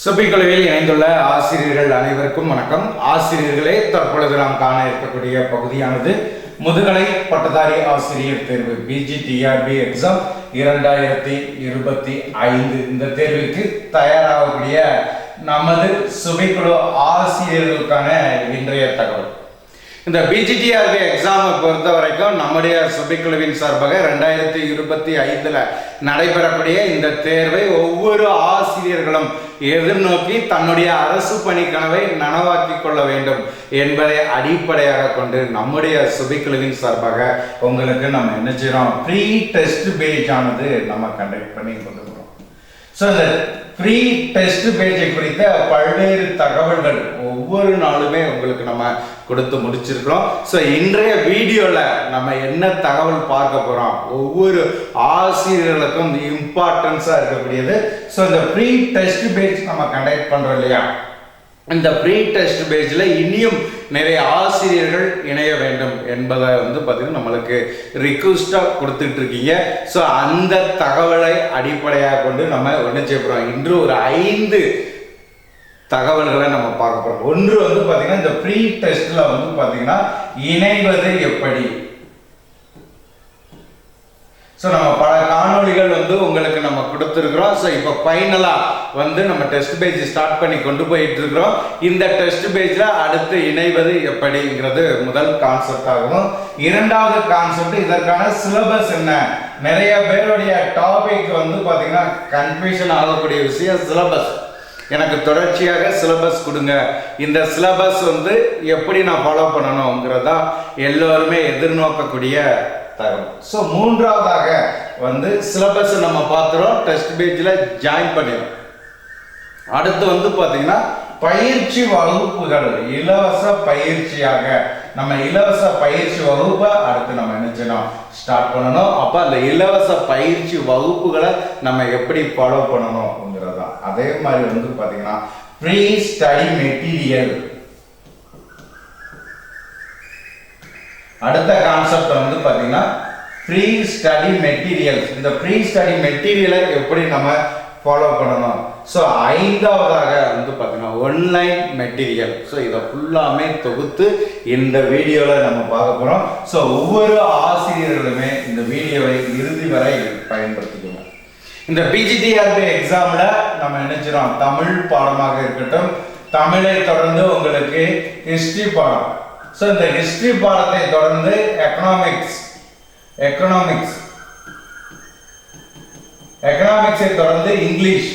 சுபிக்குழுவில் இணைந்துள்ள ஆசிரியர்கள் அனைவருக்கும் வணக்கம். ஆசிரியர்களே தற்பொழுது நாம் காண இருக்கக்கூடிய பகுதியானது முதுகலை பட்டதாரி ஆசிரியர் தேர்வு பிஜிடிஆர்பி எக்ஸாம் இரண்டாயிரத்தி இருபத்தி ஐந்து. இந்த தேர்வுக்கு தயாராகக்கூடிய நமது சுபிக்குழு ஆசிரியர்களுக்கான இன்றைய தகவல். இந்த பிஜிடிஆர்பி எக்ஸாமை பொறுத்த வரைக்கும் நம்முடைய சபைக்குழுவின் சார்பாக ரெண்டாயிரத்தி இருபத்தி ஐந்தில் நடைபெறக்கூடிய இந்த தேர்வை ஒவ்வொரு ஆசிரியர்களும் எதிர்நோக்கி தன்னுடைய அரசு பணி கனவை நனவாக்கி கொள்ள வேண்டும் என்பதை அடிப்படையாக கொண்டு நம்முடைய சுபிக்குழுவின் சார்பாக உங்களுக்கு நம்ம என்ன செய்கிறோம் ப்ரீ டெஸ்ட் பேஜ் ஆனது நம்ம கண்டக்ட் பண்ணி கொண்டு வரோம் ஸோ ஃப்ரீ டெஸ்ட் பேஜை குறித்த பல்வேறு தகவல்கள் ஒவ்வொரு நாளுமே உங்களுக்கு நம்ம கொடுத்து முடிச்சிருக்கிறோம். ஸோ இன்றைய வீடியோவில் நம்ம என்ன தகவல் பார்க்க போகிறோம் ஒவ்வொரு ஆசிரியர்களுக்கும் இம்பார்ட்டன்ஸாக இருக்கக்கூடியது. ஸோ இந்த ஃப்ரீ டெஸ்ட் பேஜ் நம்ம கண்டக்ட் பண்ணுறோம் இல்லையா? இந்த ப்ரீ டெஸ்ட் பேஜில் இனியும் நிறைய ஆசிரியர்கள் இணைய வேண்டும் என்பதை வந்து பார்த்தீங்கன்னா நம்மளுக்கு ரிக்வஸ்டாக கொடுத்துட்டு இருக்கீங்க. ஸோ அந்த தகவலை அடிப்படையாக கொண்டு நம்ம ஒன்று செய்ய போகிறோம் இன்று ஒரு ஐந்து தகவல்களை நம்ம பார்க்க போகிறோம் ஒன்று வந்து பார்த்தீங்கன்னா இந்த ப்ரீ டெஸ்ட்டில் வந்து பார்த்தீங்கன்னா இணைவது எப்படி? ஸோ நம்ம பல காணொலிகள் வந்து உங்களுக்கு நம்ம கொடுத்துருக்குறோம். ஸோ இப்போ ஃபைனலாக வந்து நம்ம டெஸ்ட் பேஜ் ஸ்டார்ட் பண்ணி கொண்டு போயிட்டு இருக்கிறோம் இந்த டெஸ்ட் பேஜில் அடுத்து இணைவது எப்படிங்கிறது முதல் கான்செப்ட் ஆகும். இரண்டாவது கான்செப்ட் இதற்கான சிலபஸ் என்ன? நிறைய பேருடைய டாபிக் வந்து பார்த்தீங்கன்னா கன்ஃபியூஷன் ஆகக்கூடிய விஷயம் சிலபஸ் எனக்கு தொடர்ச்சியாக சிலபஸ் கொடுங்க. இந்த சிலபஸ் வந்து எப்படி நான் ஃபாலோ பண்ணணுங்கிறதா எல்லோருமே எதிர்நோக்கக்கூடிய தகவல் ஸோ மூன்றாவதாக வந்து சிலபஸை நம்ம பார்த்துறோம். டெஸ்ட் பேஜில் ஜாயின் பண்ணிடும் அடுத்து வந்து பார்த்தீங்கன்னா பயிற்சி வகுப்புகள். இலவச பயிற்சியாக. நம்ம இலவச பயிற்சி வகுப்பை அடுத்து நம்ம என்ன செய்யணும்? ஸ்டார்ட் பண்ணணும். அப்போ அந்த இலவச பயிற்சி வகுப்புகளை நம்ம எப்படி ஃபாலோ பண்ணணும் அப்படிங்கிறது தான் அதே மாதிரி வந்து பார்த்தீங்கன்னா ஃப்ரீ ஸ்டடி மெட்டீரியல் அடுத்த கான்செப்ட் வந்து பார்த்தீங்கன்னா ஃப்ரீ ஸ்டடி மெட்டீரியல்ஸ் இந்த ஃப்ரீ ஸ்டடி மெட்டீரியலை எப்படி நம்ம ஃபாலோ பண்ணணும்? ஸோ ஐந்தாவதாக வந்து பார்த்தீங்கன்னா ஒன்லைன் மெட்டீரியல் ஸோ இதை ஃபுல்லாமே தொகுத்து இந்த வீடியோவில் நம்ம பார்க்க போகிறோம் ஸோ ஒவ்வொரு ஆசிரியர்களுமே இந்த வீடியோவை இறுதி வரை பயன்படுத்திக்கணும். இந்த பிஜிடிஆர்பி எக்ஸாமில் நம்ம நினைச்சிரோம் தமிழ் பாடமாக இருக்கட்டும் தமிழை தொடர்ந்து உங்களுக்கு ஹிஸ்ட்ரி பாடம். ஸோ இந்த ஹிஸ்ட்ரி பாடத்தை தொடர்ந்து எக்கனாமிக்ஸ் எக்கனாமிக்ஸ் எக்கனாமிக்ஸை தொடர்ந்து இங்கிலீஷ்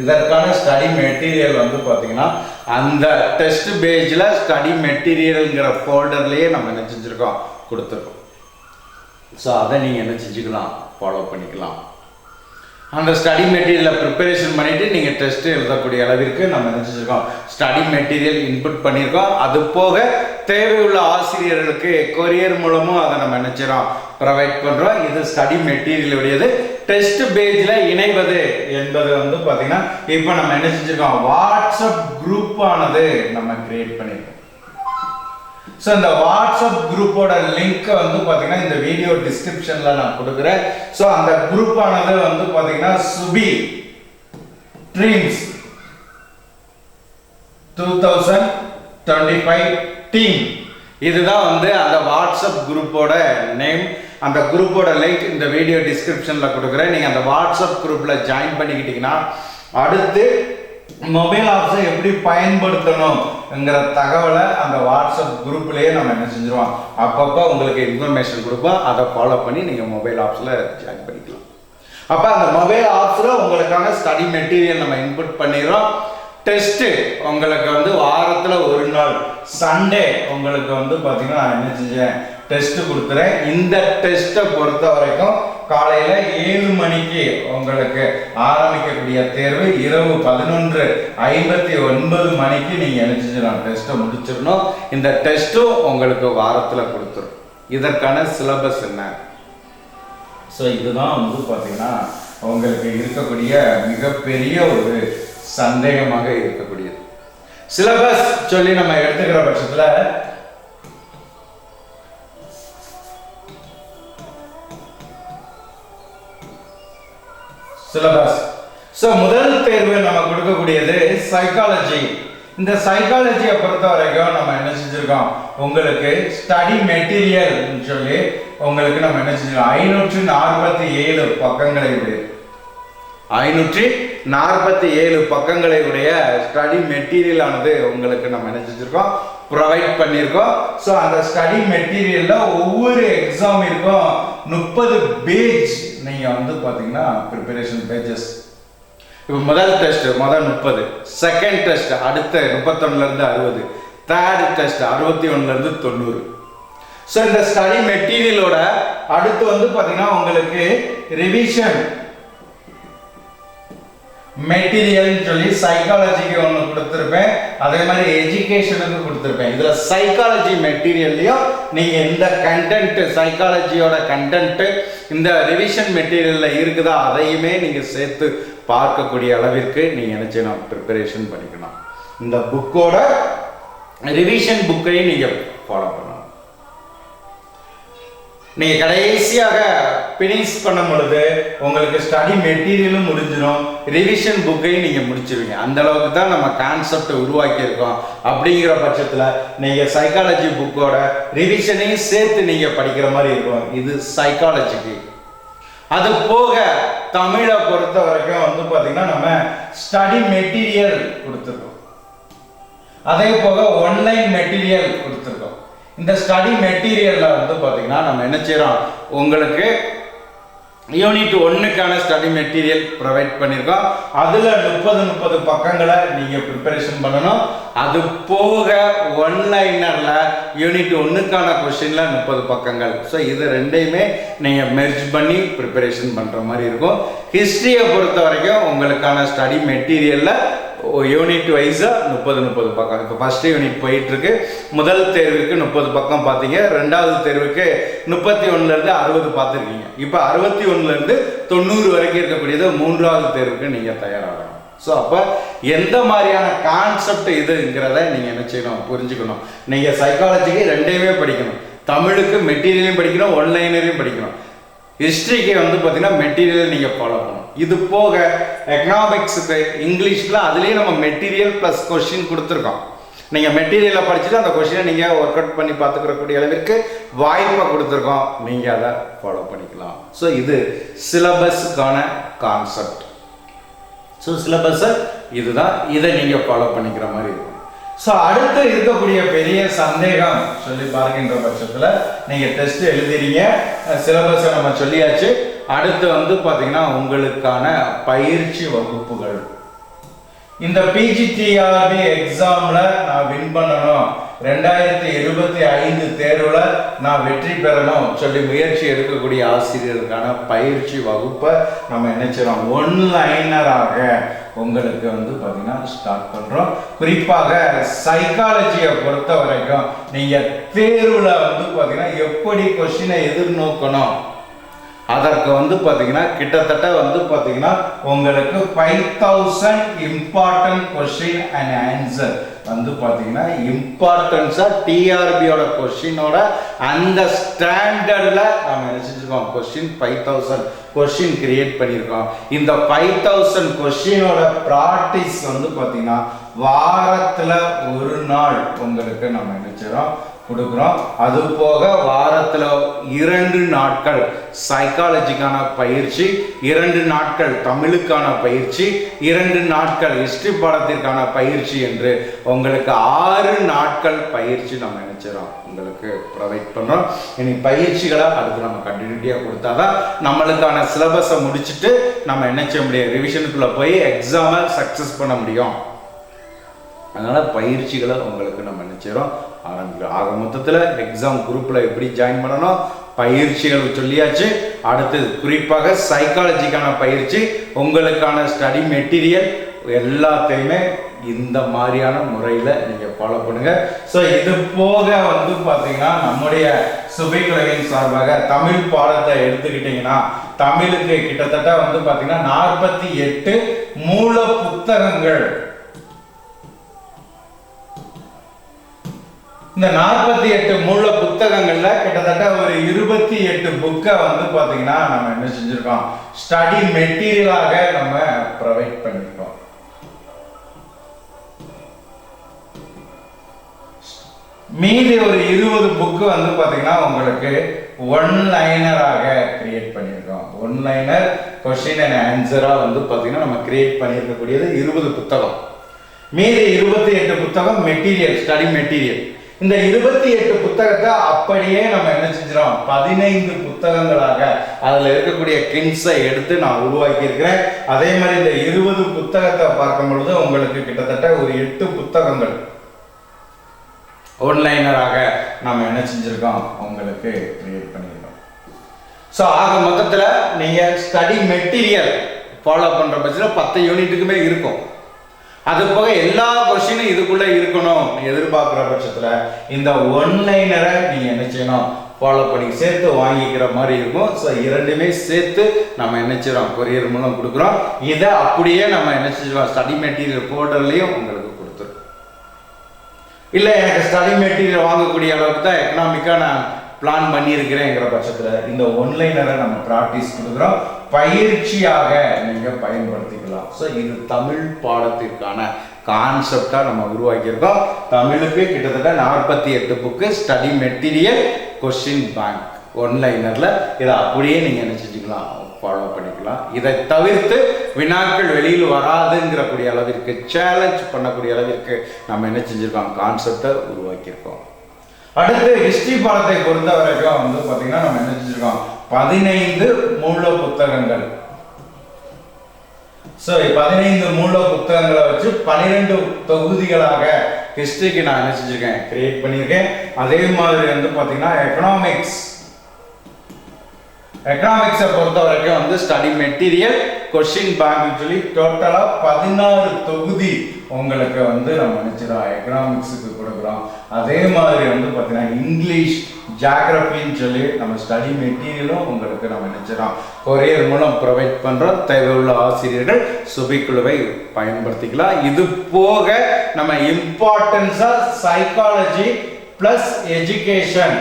இதற்கான ஸ்டடி மெட்டீரியல் வந்து பார்த்தீங்கன்னா அந்த டெஸ்ட் பேஜில் ஸ்டடி மெட்டீரியலுங்கிற ஃபோல்டர்லேயே நம்ம என்ன செஞ்சுருக்கோம்? கொடுத்துருக்கோம். ஸோ அதை நீங்கள் என்ன செஞ்சுக்கலாம்? ஃபாலோ பண்ணிக்கலாம். அந்த ஸ்டடி மெட்டீரியலை ப்ரிப்பரேஷன் பண்ணிவிட்டு நீங்கள் டெஸ்ட்டு எழுதக்கூடிய அளவிற்கு நம்ம நினச்சிருக்கோம் ஸ்டடி மெட்டீரியல் இன்புட் பண்ணியிருக்கோம் அது போக தேவையுள்ள ஆசிரியர்களுக்கு கொரியர் மூலமும் அதை நம்ம நினச்சிரோம் ப்ரொவைட் பண்ணுறோம் இது ஸ்டடி மெட்டீரியலுடையது டெஸ்ட் பேஜில் இணைவது என்பது வந்து பார்த்திங்கன்னா இப்போ நம்ம என்ன செஞ்சுருக்கோம்? வாட்ஸ்அப் குரூப்பானது நம்ம கிரியேட் பண்ணியிருக்கோம் ஸோ இந்த வாட்ஸ்அப் குரூப்போட லிங்க்கை வந்து பார்த்தீங்கன்னா இந்த வீடியோ டிஸ்கிரிப்ஷனில் நான் கொடுக்குறேன். ஸோ அந்த குரூப்பானது வந்து பார்த்தீங்கன்னா Subi dreams two thousand twenty five team இதுதான் வந்து அந்த வாட்ஸ்அப் குரூப்போட நேம் அந்த குரூப்போட லிங்க் இந்த வீடியோ டிஸ்கிரிப்ஷனில் கொடுக்குறேன். நீங்கள் அந்த வாட்ஸ்அப் குரூப்பில் ஜாயின் பண்ணிக்கிட்டிங்கன்னா அடுத்து மொபைல் ஆப்ஸை எப்படி பயன்படுத்தணுங்கிற தகவலை அந்த வாட்ஸ்அப் குரூப்லேயே நம்ம என்ன செஞ்சுருவோம்? அப்பப்போ உங்களுக்கு இன்ஃபர்மேஷன் கொடுப்போம். அதை ஃபாலோ பண்ணி நீங்கள் மொபைல் ஆப்ஸில் ஜாயின் பண்ணிக்கலாம். அப்போ அந்த மொபைல் ஆப்ஸில் உங்களுக்கான ஸ்டடி மெட்டீரியல் நம்ம இன்புட் பண்ணிடுறோம். டெஸ்ட்டு உங்களுக்கு வந்து வாரத்தில் ஒரு நாள் சண்டே உங்களுக்கு வந்து பார்த்தீங்கன்னா நான் என்ன செஞ்சேன்? டெஸ்ட்டு கொடுத்துறேன். இந்த டெஸ்ட்டை பொறுத்த வரைக்கும் காலையில் ஏழு மணிக்கு உங்களுக்கு ஆரம்பிக்கக்கூடிய தேர்வு இரவு பதினொன்று ஐம்பத்தி ஒன்பது மணிக்கு நீங்கள் என்ன செஞ்சிடலாம் டெஸ்ட்டை முடிச்சிடணும். இந்த டெஸ்ட்டும் உங்களுக்கு வாரத்தில் கொடுத்துரும். இதற்கான சிலபஸ் என்ன? ஸோ இதுதான் வந்து பார்த்தீங்கன்னா உங்களுக்கு இருக்கக்கூடிய மிகப்பெரிய ஒரு சந்தேகமாக இருக்கக்கூடியது. சிலபஸ் சொல்லி நம்ம எடுத்துக்கிற பட்சத்தில் சிலபஸ் ஸோ முதல் தேர்வு நம்ம கொடுக்கக்கூடியது சைக்காலஜி இந்த சைக்காலஜியை பொறுத்த வரைக்கும் நம்ம என்ன செஞ்சுருக்கோம்? உங்களுக்கு ஸ்டடி மெட்டீரியல் சொல்லி உங்களுக்கு நம்ம என்ன செஞ்சிருக்கோம்? ஐநூற்று நாற்பத்தி ஏழு பக்கங்களை உடைய ஐநூற்றி நாற்பத்தி ஏழு பக்கங்களை உடைய ஸ்டடி மெட்டீரியல் ஆனது உங்களுக்கு நம்ம என்ன செஞ்சுருக்கோம்? ப்ரொவைட் பண்ணியிருக்கோம் ஸோ அந்த ஸ்டடி மெட்டீரியலில் ஒவ்வொரு எக்ஸாமிற்கும் முப்பது பேஜ் நீங்கள் வந்து பார்த்தீங்கன்னா ப்ரிப்பரேஷன் பேஜஸ் இப்போ முதல் டெஸ்ட் முதல் முப்பது. செகண்ட் டெஸ்ட் அடுத்த முப்பத்தொன்னுலேருந்து அறுபது. தேர்ட் டெஸ்ட் அறுபத்தி ஒன்றுலேருந்து தொண்ணூறு. ஸோ இந்த ஸ்டடி மெட்டீரியலோட அடுத்து வந்து பார்த்தீங்கன்னா உங்களுக்கு ரிவிஷன் மெட்டீரியல்னு சொல்லி சைக்காலஜிக்கு ஒன்று கொடுத்துருப்பேன். அதே மாதிரி எஜுகேஷனுக்கு கொடுத்துருப்பேன். இதில் சைக்காலஜி மெட்டீரியல்லையும் நீங்கள் இந்த கண்டென்ட்டு சைக்காலஜியோட கண்டென்ட்டு இந்த ரிவிஷன் மெட்டீரியலில் இருக்குதா அதையுமே நீங்கள் சேர்த்து பார்க்கக்கூடிய அளவிற்கு நீங்கள் என்ன செய்யணும்? ப்ரிப்பரேஷன் பண்ணிக்கணும். இந்த புக்கோட ரிவிஷன் புக்கையும் நீங்கள் ஃபாலோ பண்ணணும். நீங்கள் கடைசியாக ஃபினிஷ் பண்ணும் பொழுது உங்களுக்கு ஸ்டடி மெட்டீரியலும் முடிஞ்சிடும் ரிவிஷன் புக்கையும் நீங்கள் முடிச்சிருவீங்க. அந்த அளவுக்கு தான் நம்ம கான்செப்டை உருவாக்கியிருக்கோம். அப்படிங்கிற பட்சத்தில் நீங்கள் சைக்காலஜி புக்கோட ரிவிஷனையும் சேர்த்து நீங்கள் படிக்கிற மாதிரி இருக்கும். இது சைக்காலஜிக்கு அது போக தமிழை பொறுத்த வரைக்கும் வந்து பார்த்தீங்கன்னா நம்ம ஸ்டடி மெட்டீரியல் கொடுத்துருக்கோம். அதே போக ஒன்லைன் மெட்டீரியல் கொடுத்துருக்கோம். இந்த ஸ்டடி மெட்டீரியலில் வந்து பார்த்தீங்கன்னா நம்ம என்ன செய்கிறோம் உங்களுக்கு யூனிட் ஒன்றுக்கான ஸ்டடி மெட்டீரியல் ப்ரொவைட் பண்ணியிருக்கோம் அதில் முப்பது முப்பது பக்கங்களை நீங்கள் ப்ரிப்பரேஷன் பண்ணணும். அது போக ஒன்லைனரில் யூனிட் ஒன்றுக்கான கொஷினில் முப்பது பக்கங்கள். ஸோ இது ரெண்டையுமே நீங்கள் மெர்ஜ் பண்ணி ப்ரிப்பரேஷன் பண்ணுற மாதிரி இருக்கும். ஹிஸ்ட்ரியை பொறுத்த வரைக்கும் உங்களுக்கான ஸ்டடி மெட்டீரியலில் யூனிட் வைஸாக முப்பது முப்பது பக்கம். இப்போ ஃபஸ்ட்டு யூனிட் போயிட்டுருக்கு. முதல் தேர்வுக்கு முப்பது பக்கம் பார்த்தீங்க ரெண்டாவது தேர்வுக்கு முப்பத்தி ஒன்றுலேருந்து அறுபது பார்த்துருக்கீங்க இப்போ அறுபத்தி ஒன்றுலேருந்து தொண்ணூறு வரைக்கும் இருக்கக்கூடியது மூன்றாவது தேர்வுக்கு நீங்கள் தயாராகணும். ஸோ அப்போ எந்த மாதிரியான கான்செப்ட் இதுங்கிறத நீங்கள் என்ன செய்யணும்? புரிஞ்சுக்கணும். நீங்கள் சைக்காலஜிக்கு ரெண்டையுமே படிக்கணும். தமிழுக்கு மெட்டீரியலையும் படிக்கணும். ஒன்லைனரையும் படிக்கணும். ஹிஸ்ட்ரிக்கு வந்து பார்த்தீங்கன்னா மெட்டீரியல் நீங்கள் ஃபாலோ பண்ணணும். இது போக எக்கனாமிக்ஸுக்கு இங்கிலீஷில் அதுலேயே நம்ம மெட்டீரியல் ப்ளஸ் கொஷின் கொடுத்துருக்கோம். நீங்கள் மெட்டீரியலை படிச்சுட்டு அந்த கொஷினை நீங்கள் ஒர்க் அவுட் பண்ணி பார்த்துக்கிறக்கூடிய அளவிற்கு வாய்ப்பை கொடுத்துருக்கோம். நீங்கள் அதை ஃபாலோ பண்ணிக்கலாம். ஸோ இது சிலபஸுக்கான கான்செப்ட் ஸோ சிலபஸை இதுதான். இதை நீங்கள் ஃபாலோ பண்ணிக்கிற மாதிரி இருக்கும். ஸோ அடுத்து இருக்கக்கூடிய பெரிய சந்தேகம் சொல்லி பார்க்கின்ற பட்சத்தில் நீங்கள் டெஸ்ட் எழுதிறீங்க. சிலபஸை நம்ம சொல்லியாச்சு. அடுத்து வந்து பார்த்தீங்கன்னா உங்களுக்கான பயிற்சி வகுப்புகள். இந்த பிஜிடிஆர்பி எக்ஸாமில் நான் வின் பண்ணணும். ரெண்டாயிரத்தி இருபத்தி ஐந்து தேர்வுல நான் வெற்றி பெறணும் சொல்லி முயற்சி எடுக்கக்கூடிய ஆசிரியருக்கான பயிற்சி வகுப்பை நம்ம என்ன ஒன்லைனராக உங்களுக்கு வந்து பார்த்தீங்கன்னா ஸ்டார்ட் பண்றோம். குறிப்பாக சைக்காலஜியை பொறுத்த வரைக்கும் நீங்கள் தேர்வில் வந்து பார்த்தீங்கன்னா எப்படி கொஸ்டினை எதிர்நோக்கணும்? அதற்கு வந்து பார்த்தீங்கன்னா கிட்டத்தட்ட வந்து பார்த்தீங்கன்னா உங்களுக்கு five thousand important question and answer வந்து பார்த்தீங்கன்னா இம்பார்ட்டன்ஸாக டிஆர்பியோட கொஷினோட அந்த ஸ்டாண்டர்டில் நம்ம நினச்சிருக்கோம் question five thousand question create பண்ணியிருக்கோம் இந்த ஃபைவ் தௌசண்ட் கொஷினோட ப்ராக்டிஸ் வந்து பார்த்தீங்கன்னா வாரத்தில் ஒரு நாள் உங்களுக்கு நம்ம நினச்சிடும் கொடுக்குறோம். அது போக வாரத்தில் இரண்டு நாட்கள் சைக்காலஜிக்கான பயிற்சி இரண்டு நாட்கள் தமிழுக்கான பயிற்சி இரண்டு நாட்கள் ஹிஸ்ட்ரி பாடத்திற்கான பயிற்சி என்று உங்களுக்கு ஆறு நாட்கள் பயிற்சி நம்ம நினச்சிடோம் உங்களுக்கு ப்ரொவைட் பண்ணுறோம் இனி பயிற்சிகளை அதுக்கு நம்ம கண்டினியூட்டியாக கொடுத்தாதான் நம்மளுக்கான சிலபஸை முடிச்சுட்டு நம்ம என்ன செய்ய முடியும்? ரிவிஷனுக்குள்ளே போய் எக்ஸாமை சக்ஸஸ் பண்ண முடியும். அதனால் பயிற்சிகளை உங்களுக்கு நம்ம நினைச்சிடும் ஆரம்பிக்கும் ஆக மொத்தத்தில் எக்ஸாம் குரூப்பில் எப்படி ஜாயின் பண்ணணும் பயிற்சிகள் சொல்லியாச்சு. அடுத்து குறிப்பாக சைக்காலஜிக்கான பயிற்சி உங்களுக்கான ஸ்டடி மெட்டீரியல் எல்லாத்தையுமே இந்த மாதிரியான முறையில் நீங்கள் ஃபாலோ பண்ணுங்க. ஸோ இது போக வந்து பார்த்தீங்கன்னா நம்முடைய சுபைக்குலகின் சார்பாக தமிழ் பாடத்தை எடுத்துக்கிட்டிங்கன்னா தமிழுக்கு கிட்டத்தட்ட வந்து பார்த்தீங்கன்னா நாற்பத்தி எட்டு மூல புத்தகங்கள் இந்த நாற்பத்தி எட்டு மூல புத்தகங்கள்ல கிட்டத்தட்ட ஒரு இருபத்தி எட்டு புக்கை வந்து பாத்தீங்கன்னா நம்ம என்ன செஞ்சிருக்கோம்? ஸ்டடி மெட்டீரியலாக நம்ம ப்ரொவைட் பண்ணிருக்கோம். மீதி ஒரு இருபது புக்கு வந்து பாத்தீங்கன்னா உங்களுக்கு ஒன் லைனராக கிரியேட் பண்ணியிருக்கோம் ஒன் லைனர் கொஸ்டின் அண்ட் ஆன்சராக வந்து பார்த்தீங்கன்னா நம்ம கிரியேட் பண்ணியிருக்கக்கூடியது இருபது புத்தகம். மீதி இருபத்தி எட்டு புத்தகம் மெட்டீரியல் ஸ்டடி மெட்டீரியல் இந்த இருபத்தி எட்டு புத்தகத்தை அப்படியே நம்ம என்ன செஞ்சிடும் பதினைந்து புத்தகங்களாக அதில் இருக்கக்கூடிய கின்ஸை எடுத்து நான் உருவாக்கி இருக்கிறேன் அதே மாதிரி இந்த இருபது புத்தகத்தை பார்க்கும் பொழுது உங்களுக்கு கிட்டத்தட்ட ஒரு எட்டு புத்தகங்கள் ஒன்லைனராக நம்ம என்ன செஞ்சிருக்கோம்? உங்களுக்கு கிரியேட் பண்ணியிருக்கோம். ஸோ ஆக மொத்தத்தில் நீங்கள் ஸ்டடி மெட்டீரியல் ஃபாலோ பண்ணுற பட்சத்தில் பத்து யூனிட்டுக்குமே இருக்கும். அது போக எல்லா கொஸ்டினும் இதுக்குள்ளே இருக்கணும். நீ எதிர்பார்க்குற பட்சத்தில் இந்த ஒன்லைனரை நீங்கள் என்ன செய்யணும்? ஃபாலோ பண்ணி சேர்த்து வாங்கிக்கிற மாதிரி இருக்கும். ஸோ இரண்டுமே சேர்த்து நம்ம என்ன செய்கிறோம் கொரியர் மூலம் கொடுக்குறோம். இதை அப்படியே நம்ம என்ன செஞ்சோம் ஸ்டடி மெட்டீரியல் போர்டர்லேயும் உங்களுக்கு கொடுத்துரும் இல்லை எனக்கு ஸ்டடி மெட்டீரியல் வாங்கக்கூடிய அளவுக்கு தான் எக்கனாமிக்காக நான் பிளான் பண்ணியிருக்கிறேங்கிற பட்சத்தில் இந்த ஒன்லைனரை நம்ம ப்ராக்டிஸ் கொடுக்குறோம். பயிற்சியாக நீங்கள் பயன்படுத்திக்கலாம். ஸோ இது தமிழ் பாடத்திற்கான கான்செப்டாக நம்ம உருவாக்கியிருக்கோம். தமிழுக்கு கிட்டத்தட்ட நாற்பத்தி எட்டு book study material question bank ஒன்லைனரில் இதை அப்படியே நீங்கள் என்ன ஃபாலோ பண்ணிக்கலாம். இதை தவிர்த்து வினாக்கள் வெளியில் வராதுங்கிற கூடிய அளவிற்கு சேலஞ்ச் பண்ணக்கூடிய அளவிற்கு நம்ம என்ன செஞ்சுருக்கோம்? கான்செப்டை உருவாக்கியிருக்கோம். அடுத்து ஹிஸ்டரி பாடத்தை பொறுத்த வரைக்கும் வந்து பார்த்தீங்கன்னா நம்ம என்ன செஞ்சுருக்கோம்? பதினைந்து மூல புத்தகங்கள் ஸோ பதினைந்து மூல புத்தகங்களை வச்சு பன்னிரெண்டு தொகுதிகளாக ஹிஸ்ட்ரிக்கு நான் என்ன கிரியேட் பண்ணியிருக்கேன். அதே மாதிரி வந்து பார்த்தீங்கன்னா எக்கனாமிக்ஸ் எக்கனாமிக்ஸை பொறுத்த வரைக்கும் வந்து ஸ்டடி மெட்டீரியல் கொஷின் பேங்க் சொல்லி டோட்டலாக பதினாறு தொகுதி உங்களுக்கு வந்து நம்ம நினைச்சிடலாம் எக்கனாமிக்ஸுக்கு கொடுக்குறோம் அதே மாதிரி வந்து பார்த்தீங்கன்னா இங்கிலீஷ் ஜாகிரபின்னு சொல்லி நம்ம ஸ்டடி மெட்டீரியலும் உங்களுக்கு நம்ம நினைச்சிடலாம் கொரியர் மூலம் ப்ரொவைட் பண்ணுறோம் தேவையுள்ள ஆசிரியர்கள் சுபிக்குழுவை பயன்படுத்திக்கலாம். இது போக நம்ம இம்பார்ட்டன்ஸாக சைக்காலஜி ப்ளஸ் எஜுகேஷன்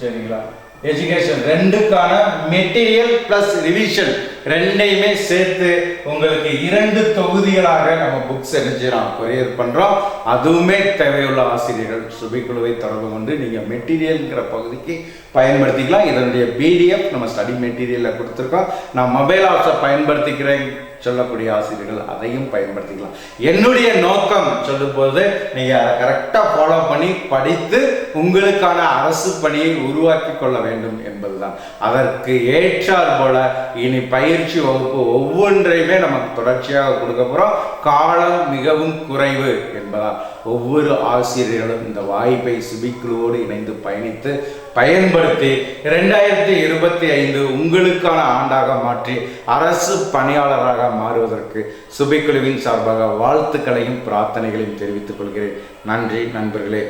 சரிங்களா? எஜுகேஷன் ரெண்டுக்கான மெட்டீரியல் பிளஸ் ரிவிஷன் ரெண்டையுமே சேர்த்து உங்களுக்கு இரண்டு தொகுதிகளாக நம்ம புக்ஸ் செஞ்சிடலாம் கொரியர் பண்ணுறோம் அதுவுமே தேவையுள்ள ஆசிரியர்கள் சுபிக்குழுவை தொடர்பு கொண்டு நீங்கள் மெட்டீரியல்ங்கிற பகுதிக்கு பயன்படுத்திக்கலாம். இதனுடைய பிடிஎஃப் நம்ம ஸ்டடி மெட்டீரியலில் கொடுத்துருக்கோம். நான் மொபைல் ஆப்ஸை பயன்படுத்திக்கிறேன் சொல்லக்கூடிய ஆசிரியர்கள் அதையும் பயன்படுத்திக்கலாம். என்னுடைய நோக்கம் சொல்லும்போது நீங்கள் அதை கரெக்டாக ஃபாலோ பண்ணி படித்து உங்களுக்கான அரசு பணியை உருவாக்கி கொள்ள வேண்டும் என்பதுதான். அதற்கு ஏற்றார் போல இனி பயிற்சி வகுப்பு ஒவ்வொன்றையுமே நமக்கு தொடர்ச்சியாக கொடுக்க போகிறோம் காலம் மிகவும் குறைவு என்பதால் ஒவ்வொரு ஆசிரியர்களும் இந்த வாய்ப்பை சுபிக்குழுவோடு இணைந்து பயணித்து பயன்படுத்தி இரண்டாயிரத்தி இருபத்தி ஐந்து உங்களுக்கான ஆண்டாக மாற்றி அரசு பணியாளராக மாறுவதற்கு சுபிக்குழுவின் சார்பாக வாழ்த்துக்களையும் பிரார்த்தனைகளையும் தெரிவித்துக் கொள்கிறேன். நன்றி நண்பர்களே.